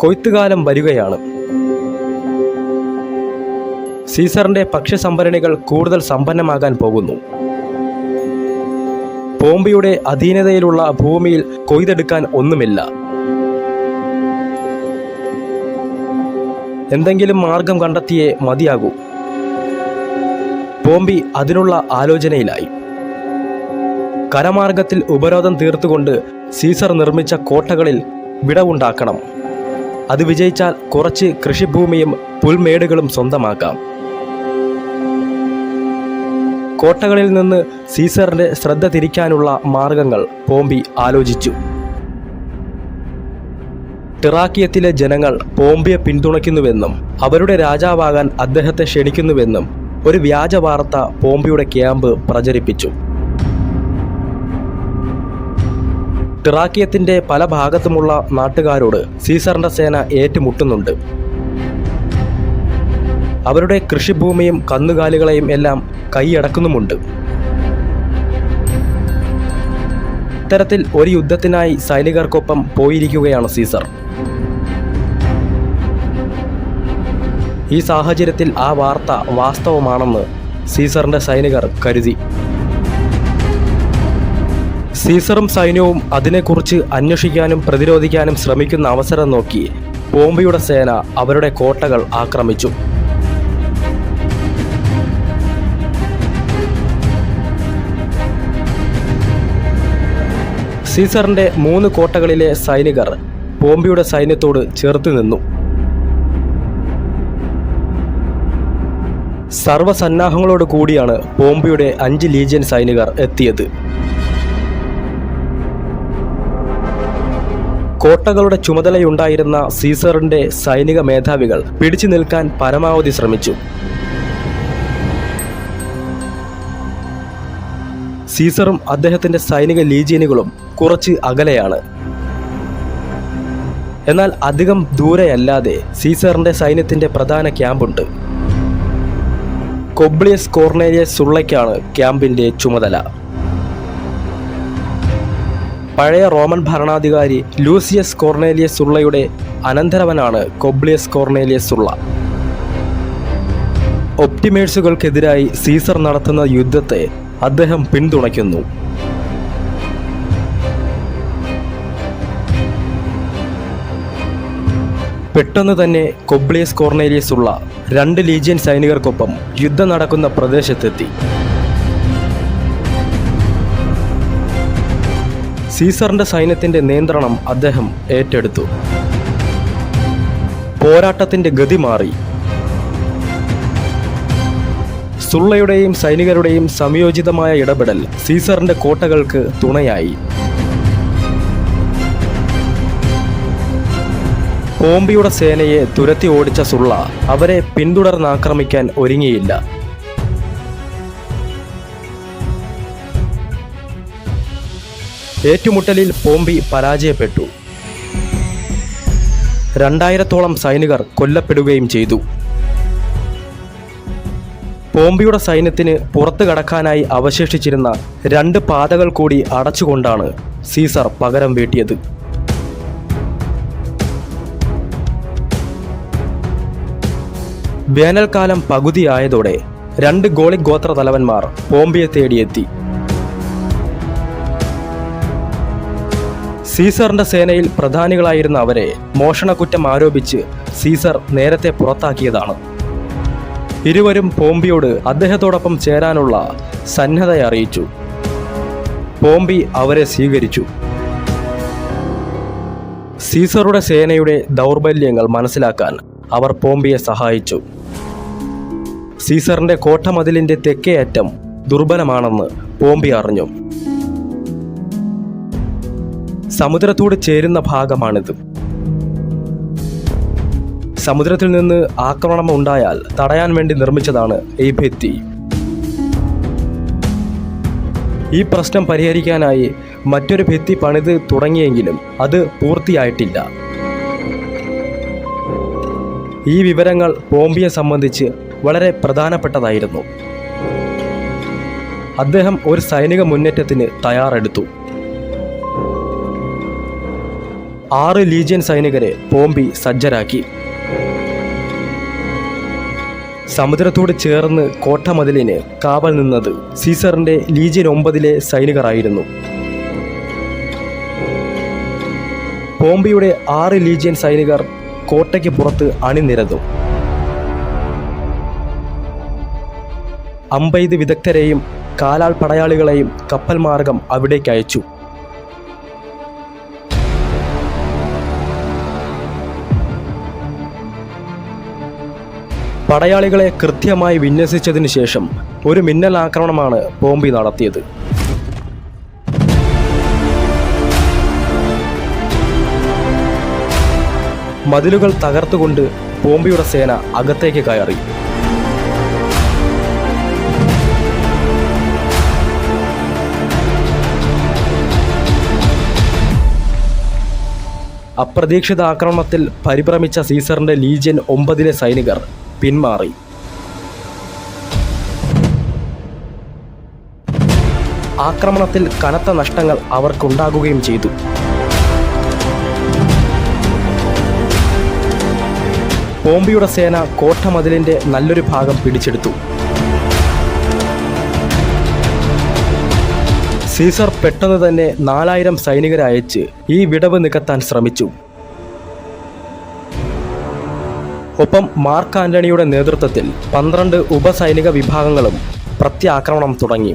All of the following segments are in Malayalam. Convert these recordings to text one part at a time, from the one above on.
കൊയ്ത്തുകാലം വരികയാണ്. സീസറിന്റെ ഭക്ഷ്യസംഭരണികൾ കൂടുതൽ സമ്പന്നമാകാൻ പോകുന്നു. പോംബിയുടെ അധീനതയിലുള്ള ഭൂമിയിൽ കൊയ്തെടുക്കാൻ ഒന്നുമില്ല. എന്തെങ്കിലും മാർഗം കണ്ടെത്തിയേ മതിയാകൂ. പോംബി അതിനുള്ള ആലോചനയിലായി. കരമാർഗത്തിൽ ഉപരോധം തീർത്തുകൊണ്ട് സീസർ നിർമ്മിച്ച കോട്ടകളിൽ വിടവുണ്ടാക്കണം. അത് വിജയിച്ചാൽ കുറച്ച് കൃഷിഭൂമിയും പുൽമേടുകളും സ്വന്തമാക്കാം. കോട്ടകളിൽ നിന്ന് സീസറിന്റെ ശ്രദ്ധ തിരിക്കാനുള്ള മാർഗങ്ങൾ പോംബി ആലോചിച്ചു. ടിറാക്കിയത്തിലെ ജനങ്ങൾ പോംബിയെ പിന്തുണയ്ക്കുന്നുവെന്നും അവരുടെ രാജാവാകാൻ അദ്ദേഹത്തെ ക്ഷണിക്കുന്നുവെന്നും ഒരു വ്യാജ വാർത്ത പോംബിയുടെ ക്യാമ്പ് പ്രചരിപ്പിച്ചു. ടിറാക്കിയത്തിന്റെ പല ഭാഗത്തുമുള്ള നാട്ടുകാരോട് സീസറിന്റെ സേന ഏറ്റുമുട്ടുന്നുണ്ട്. അവരുടെ കൃഷിഭൂമിയും കന്നുകാലികളെയും എല്ലാം കൈയടക്കുന്നുമുണ്ട്. ഇത്തരത്തിൽ ഒരു യുദ്ധത്തിനായി സൈനികർക്കൊപ്പം പോയിരിക്കുകയാണ് സീസർ. ഈ സാഹചര്യത്തിൽ ആ വാർത്ത വാസ്തവമാണെന്ന് സീസറിന്റെ സൈനികർ കരുതി. സീസറും സൈന്യവും അതിനെക്കുറിച്ച് അന്വേഷിക്കാനും പ്രതിരോധിക്കാനും ശ്രമിക്കുന്ന അവസരം നോക്കി പോംബിയുടെ സേന അവരുടെ കോട്ടകൾ ആക്രമിച്ചു. സീസറിന്റെ മൂന്ന് കോട്ടകളിലെ സൈനികർ പോംബിയുടെ സൈന്യത്തോട് ചേർത്ത് നിന്നു. സർവസന്നാഹങ്ങളോട് കൂടിയാണ് പോംബിയുടെ അഞ്ച് ലീജിയൻ സൈനികർ എത്തിയത്. കോട്ടകളുടെ ചുമതലയുണ്ടായിരുന്ന സീസറിന്റെ സൈനിക മേധാവികൾ പിടിച്ചു നിൽക്കാൻ പരമാവധി ശ്രമിച്ചു. സീസറും അദ്ദേഹത്തിന്റെ സൈനിക ലീജിയനുകളും കുറച്ച് അകലെയാണ്. എന്നാൽ അധികം ദൂരെയല്ലാതെ സീസറിന്റെ സൈന്യത്തിന്റെ പ്രധാന ക്യാമ്പുണ്ട്. കൊബ്ലിയസ് കോർണേലിയസ് സുള്ളയ്ക്കാണ് ക്യാമ്പിന്റെ ചുമതല. പഴയ റോമൻ ഭരണാധികാരി ലൂസിയസ് കോർണേലിയസ് ഉള്ളയുടെ അനന്തരവനാണ് കൊബ്ലിയസ് കോർണേലിയസ് ഉള്ള. ഒപ്റ്റിമേഴ്സുകൾക്കെതിരായി സീസർ നടത്തുന്ന യുദ്ധത്തെ അദ്ദേഹം പിന്തുണയ്ക്കുന്നു. പെട്ടെന്ന് തന്നെ കൊബ്ലിയസ് കോർണേലിയസ് ഉള്ള രണ്ട് ലീജിയൻ സൈനികർക്കൊപ്പം യുദ്ധം നടക്കുന്ന പ്രദേശത്തെത്തി. സീസറിന്റെ സൈന്യത്തിന്റെ നിയന്ത്രണം അദ്ദേഹം ഏറ്റെടുത്തു. പോരാട്ടത്തിന്റെ ഗതി മാറി. സുള്ളയുടെയും സൈനികരുടെയും സംയോജിതമായ ഇടപെടൽ സീസറിന്റെ കോട്ടകൾക്ക് തുണയായി. പോംബിയുടെ സേനയെ തുരത്തി ഓടിച്ച സുള്ള അവരെ പിന്തുടർന്നാക്രമിക്കാൻ ഒരുങ്ങിയില്ല. ഏറ്റുമുട്ടലിൽ പോംബി പരാജയപ്പെട്ടു. രണ്ടായിരത്തോളം സൈനികർ കൊല്ലപ്പെടുകയും ചെയ്തു. പോംബിയുടെ സൈന്യത്തിന് പുറത്തു കടക്കാനായി അവശേഷിച്ചിരുന്ന രണ്ട് പാതകൾ കൂടി അടച്ചുകൊണ്ടാണ് സീസർ പകരം വീട്ടിയത്. വേനൽക്കാലം പകുതിയായതോടെ രണ്ട് ഗോളിക് ഗോത്ര തലവന്മാർ പോംബിയെ തേടിയെത്തി. സീസറിന്റെ സേനയിൽ പ്രധാനികളായിരുന്ന അവരെ മോഷണക്കുറ്റം ആരോപിച്ച് സീസർ നേരത്തെ പുറത്താക്കിയതാണ്. ഇരുവരും പോംബിയോട് അദ്ദേഹത്തോടൊപ്പം ചേരാനുള്ള സന്നദ്ധത അറിയിച്ചു. പോംബി അവരെ സ്വീകരിച്ചു. സീസറുടെ സേനയുടെ ദൗർബല്യങ്ങൾ മനസ്സിലാക്കാൻ അവർ പോംബിയെ സഹായിച്ചു. സീസറിന്റെ കോട്ടമതിലിന്റെ തെക്കേ അറ്റം ദുർബലമാണെന്ന് പോംബി അറിഞ്ഞു. സമുദ്രത്തോട് ചേരുന്ന ഭാഗമാണിത്. സമുദ്രത്തിൽ നിന്ന് ആക്രമണം ഉണ്ടായാൽ തടയാൻ വേണ്ടി നിർമ്മിച്ചതാണ് ഈ ഭിത്തി. ഈ പ്രശ്നം പരിഹരിക്കാനായി മറ്റൊരു ഭിത്തി പണിത് തുടങ്ങിയെങ്കിലും അത് പൂർത്തിയായിട്ടില്ല. ഈ വിവരങ്ങൾ പോംബിയെ സംബന്ധിച്ച് വളരെ പ്രധാനപ്പെട്ടതായിരുന്നു. അദ്ദേഹം ഒരു സൈനിക മുന്നേറ്റത്തിന് തയ്യാറെടുത്തു. ആറ് ലീജിയൻ സൈനികരെ പോംബി സജ്ജരാക്കി. സമുദ്രത്തോട് ചേർന്ന് കോട്ടമതിലിന് കാവൽ നിന്നത് സീസറിന്റെ ലീജിയൻ ഒമ്പതിലെ സൈനികരായിരുന്നു. പോംബിയുടെ ആറ് ലീജിയൻ സൈനികർ കോട്ടയ്ക്ക് പുറത്ത് അണിനിരന്നു. അമ്പത് വിദഗ്ധരെയും കാലാൾ പടയാളികളെയും കപ്പൽ മാർഗം അവിടേക്ക് അയച്ചു. പടയാളികളെ കൃത്യമായി വിന്യസിച്ചതിന് ശേഷം ഒരു മിന്നൽ ആക്രമണമാണ് ബോംബി നടത്തിയത്. മതിലുകൾ തകർത്തുകൊണ്ട് ബോംബിയുടെ സേന അകത്തേക്ക് കയറി. അപ്രതീക്ഷിത ആക്രമണത്തിൽ പരിഭ്രമിച്ച സീസറിന്റെ ലീജിയൻ ഒമ്പതിലെ സൈനികർ പിന്മാറി. ആക്രമണത്തിൽ കനത്ത നഷ്ടങ്ങൾ അവർക്കുണ്ടാകുകയും ചെയ്തു. പോംബിയുടെ സേന കോട്ടമതിലിന്റെ നല്ലൊരു ഭാഗം പിടിച്ചെടുത്തു. സീസർ പെട്ടെന്ന് തന്നെ നാലായിരം സൈനികരെ അയച്ച് ഈ വിടവ് നികത്താൻ ശ്രമിച്ചു. ഒപ്പം മാർക്ക് ആന്റണിയുടെ നേതൃത്വത്തിൽ പന്ത്രണ്ട് ഉപസൈനിക വിഭാഗങ്ങളും പ്രത്യാക്രമണം തുടങ്ങി.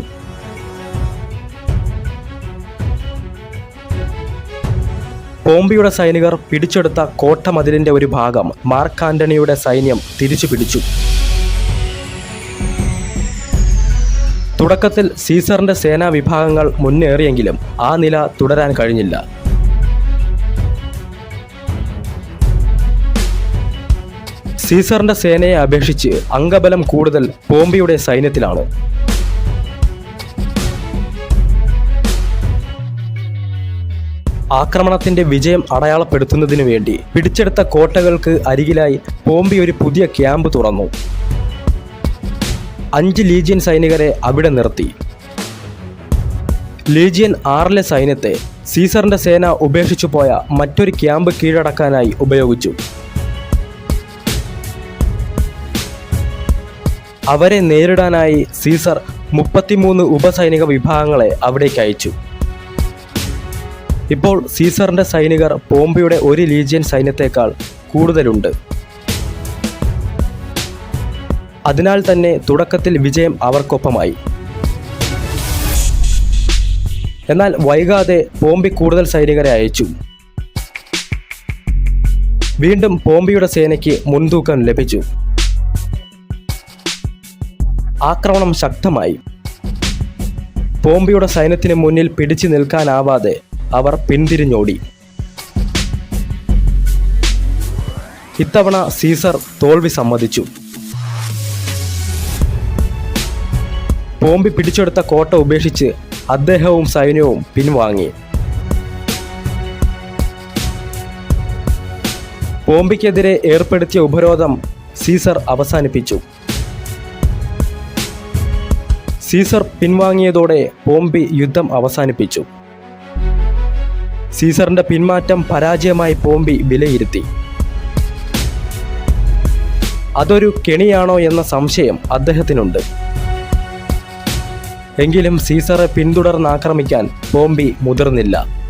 പോംബിയുടെ സൈനികർ പിടിച്ചെടുത്ത കോട്ടമതിലിന്റെ ഒരു ഭാഗം മാർക്ക് ആന്റണിയുടെ സൈന്യം തിരിച്ചു പിടിച്ചു. തുടക്കത്തിൽ സീസറിന്റെ സേനാ വിഭാഗങ്ങൾ മുന്നേറിയെങ്കിലും ആ നില തുടരാൻ കഴിഞ്ഞില്ല. സീസറിന്റെ സേനയെ അപേക്ഷിച്ച് അംഗബലം കൂടുതൽ പോംബിയുടെ സൈന്യത്തിലാണ്. ആക്രമണത്തിന്റെ വിജയം അടയാളപ്പെടുത്തുന്നതിനു വേണ്ടി പിടിച്ചെടുത്ത കോട്ടകൾക്ക് അരികിലായി പോംബി ഒരു പുതിയ ക്യാമ്പ് തുറന്നു. അഞ്ച് ലീജിയൻ സൈനികരെ അവിടെ നിർത്തി. ലീജിയൻ ആറിലെ സൈന്യത്തെ സീസറിന്റെ സേന ഉപേക്ഷിച്ചു പോയ മറ്റൊരു ക്യാമ്പ് കീഴടക്കാനായി ഉപയോഗിച്ചു. അവരെ നേരിടാനായി സീസർ മുപ്പത്തിമൂന്ന് ഉപസൈനിക വിഭാഗങ്ങളെ അവിടേക്ക് അയച്ചു. ഇപ്പോൾ സീസറിന്റെ സൈനികർ പോംബിയുടെ ഒരു ലീജിയൻ സൈന്യത്തേക്കാൾ കൂടുതലുണ്ട്. അതിനാൽ തന്നെ തുടക്കത്തിൽ വിജയം അവർക്കൊപ്പമായി. എന്നാൽ വൈകാതെ പോംബി കൂടുതൽ സൈനികരെ അയച്ചു. വീണ്ടും പോംബിയുടെ സേനയ്ക്ക് മുൻതൂക്കം ലഭിച്ചു. ആക്രമണം ശക്തമായി. പോംബിയുടെ സൈന്യത്തിന് മുന്നിൽ പിടിച്ചു നിൽക്കാനാവാതെ അവർ പിന്തിരിഞ്ഞോടി. ഇത്തവണ സീസർ തോൽവി സമ്മതിച്ചു. പോംബി പിടിച്ചെടുത്ത കോട്ട ഉപേക്ഷിച്ച് അദ്ദേഹവും സൈന്യവും പിൻവാങ്ങി. പോംബിക്കെതിരെ ഏർപ്പെടുത്തിയ ഉപരോധം സീസർ അവസാനിപ്പിച്ചു. സീസർ പിൻവാങ്ങിയതോടെ പോംപി യുദ്ധം അവസാനിപ്പിച്ചു. സീസറിന്റെ പിന്മാറ്റം പരാജയമായി പോംപി വിലയിരുത്തി. അതൊരു കെണിയാണോ എന്ന സംശയം അദ്ദേഹത്തിനുണ്ട്. എങ്കിലും സീസറെ പിന്തുടർന്ന് ആക്രമിക്കാൻ പോംബി മുതിർന്നില്ല.